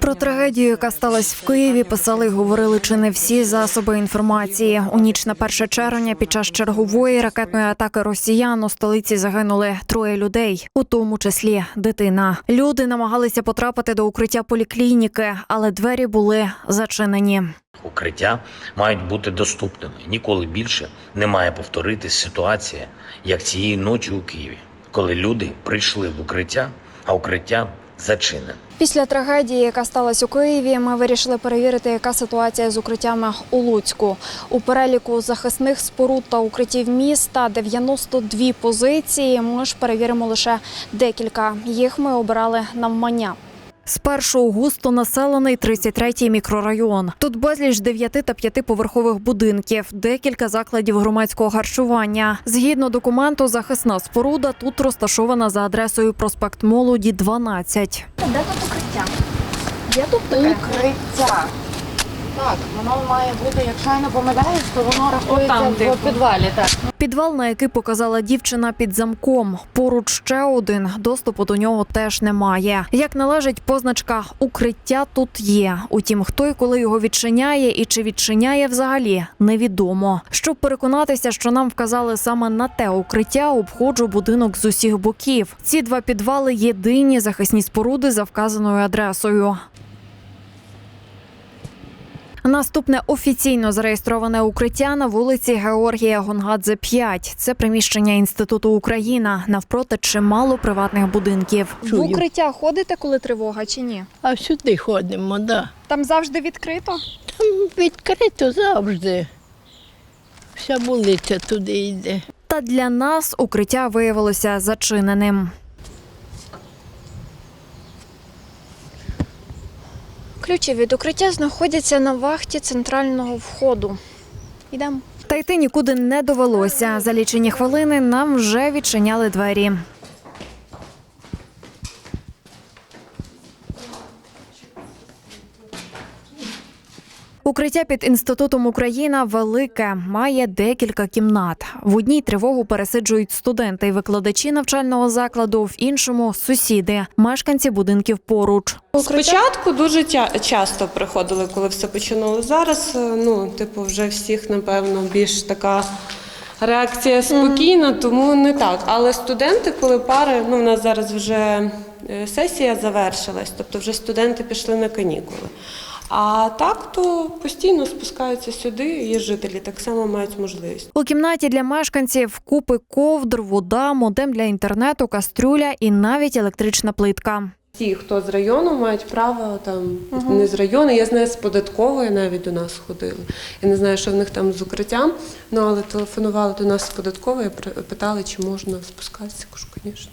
Про трагедію, яка сталася в Києві, писали й говорили чи не всі засоби інформації. У ніч на 1 червня під час чергової ракетної атаки росіян у столиці загинули троє людей, у тому числі дитина. Люди намагалися потрапити до укриття поліклініки, але двері були зачинені. Укриття мають бути доступними. Ніколи більше не має повторитись ситуація, як цієї ночі у Києві, коли люди прийшли в укриття, а укриття зачинене. Після трагедії, яка сталася у Києві, ми вирішили перевірити, яка ситуація з укриттями у Луцьку. У переліку захисних споруд та укриттів міста 92 позиції. Ми ж перевіримо лише декілька. Їх ми обирали навмання. Спершу густо населений 33-й мікрорайон. Тут безліч 9 та 5-поверхових будинків, декілька закладів громадського харчування. Згідно документу, захисна споруда тут розташована за адресою проспект Молоді 12. Де тут укриття? Є тут Укриття. Так, воно має бути, якщо я не помиляюсь, то воно рахується Отам, в типу. підвалі. Так. Підвал, на який показала дівчина під замком. Поруч ще один. Доступу до нього теж немає. Як належить позначка укриття тут є. Утім, хто і коли його відчиняє і чи відчиняє взагалі, невідомо. Щоб переконатися, що нам вказали саме на те укриття, обходжу будинок з усіх боків. Ці два підвали єдині захисні споруди за вказаною адресою. Наступне офіційно зареєстроване укриття на вулиці Георгія Гонгадзе 5. Це приміщення інституту Україна навпроти чимало приватних будинків. Чую. В укриття ходите, коли тривога чи ні? А сюди ходимо, да. Там завжди відкрито. Там відкрито завжди. Вся вулиця туди йде. Та для нас укриття виявилося зачиненим. Ключі від укриття знаходяться на вахті центрального входу. Йдемо. Та йти нікуди не довелося. За лічені хвилини нам вже відчиняли двері. Укриття під інститутом Україна велике, має декілька кімнат. В одній тривогу пересиджують студенти і викладачі навчального закладу, в іншому сусіди, мешканці будинків поруч. Спочатку дуже часто приходили, коли все починало. Зараз, е, ну, типу, вже всіх, напевно, більш така реакція спокійна, тому не так. Але студенти, коли пари, ну, у нас зараз вже е, сесія завершилась, тобто вже студенти пішли на канікули. А так, то постійно спускаються сюди, і жителі так само мають можливість. У кімнаті для мешканців купи ковдр, вода, модем для інтернету, кастрюля і навіть електрична плитка. Ті, хто з району, мають право там не з району. Я знаю, з податкової навіть до нас ходили. Я не знаю, що в них там з укриттям, ну але телефонували до нас з податкової, питали, чи можна спускатися. Кажу, звісно.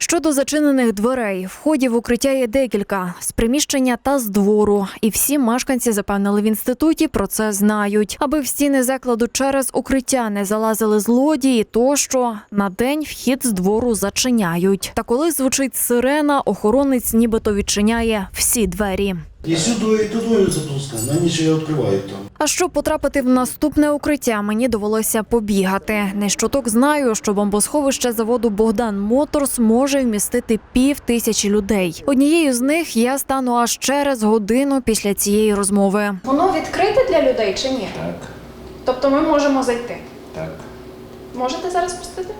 Щодо зачинених дверей, входів в укриття є декілька з приміщення та з двору. І всі мешканці запевнили в інституті про це знають. Аби в стіни закладу через укриття не залазили злодії, тощо на день вхід з двору зачиняють. Та коли звучить сирена, охоронець нібито відчиняє всі двері. І сюди, і туди запускаємо, вони ще й відкривають там. А щоб потрапити в наступне укриття, мені довелося побігати. Не щоток знаю, що бомбосховище заводу Богдан Моторс може вмістити пів тисячі людей. Однією з них я стану аж через годину після цієї розмови. Воно відкрите для людей чи ні? Так, Тобто ми можемо зайти. так. Можете зараз пустити?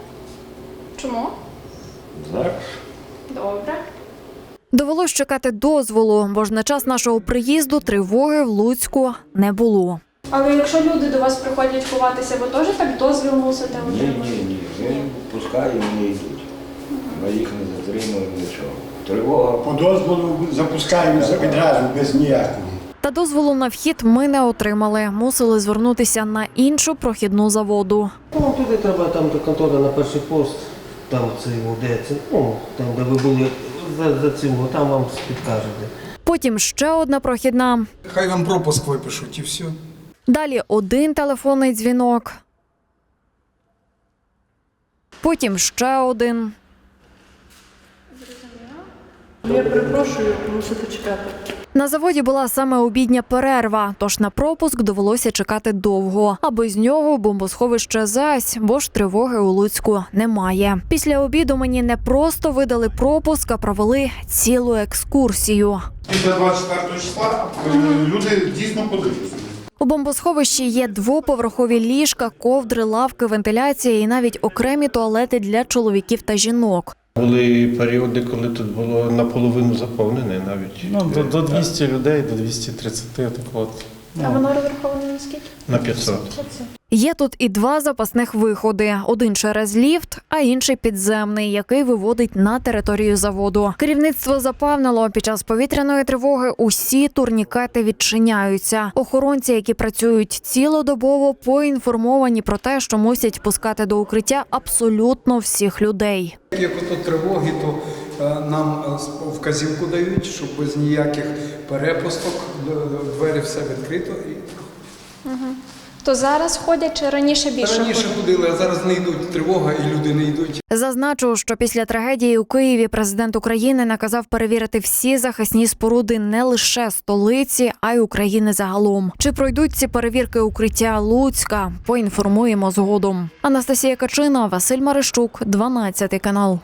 Чому? Зараз. Добре. Довелось чекати дозволу, бо ж на час нашого приїзду тривоги в Луцьку не було. Але якщо люди до вас приходять ховатися, ви теж так дозвіл мусите Ні, отримати? ні, ні. Ми пускаємо, вони йдуть. Ми їх не затримуємо нічого. Тривога По дозволу запускаємо відразу без ніякого. Та дозволу на вхід ми не отримали. Мусили звернутися на іншу прохідну заводу. Ну, туди треба там до контори на перший пост, там це йому де це, ну, там, де ви були за, за цим, там вам підкажете. Потім ще одна прохідна. Хай вам пропуск випишуть і все. Далі один телефонний дзвінок. Потім ще один. Я перепрошую, мусите чекати. На заводі була саме обідня перерва, тож на пропуск довелося чекати довго. А без нього бомбосховище зась, бо ж тривоги у Луцьку немає. Після обіду мені не просто видали пропуск, а провели цілу екскурсію. Після 24 числа люди дійсно подивляться. У бомбосховищі є двоповерхові ліжка, ковдри, лавки, вентиляція і навіть окремі туалети для чоловіків та жінок. Були періоди, коли тут було наполовину заповнене навіть Ну, до, до 200 людей, до 230, так от. А воно розраховане на скільки? на 500. Є тут і два запасних виходи: один через ліфт, а інший підземний, який виводить на територію заводу. Керівництво запевнило, під час повітряної тривоги усі турнікети відчиняються. Охоронці, які працюють цілодобово, поінформовані про те, що мусять пускати до укриття абсолютно всіх людей. Як ото тривоги, то е, нам е, вказівку дають, щоб без ніяких перепусток е, двері все відкрито. І То зараз ходять чи раніше більше? раніше ходили, а зараз не йдуть тривога, і люди не йдуть. Зазначу, що після трагедії у Києві президент України наказав перевірити всі захисні споруди не лише столиці, а й України загалом. Чи пройдуть ці перевірки укриття Луцька? Поінформуємо згодом. Анастасія Качина, Василь Марищук, 12 канал.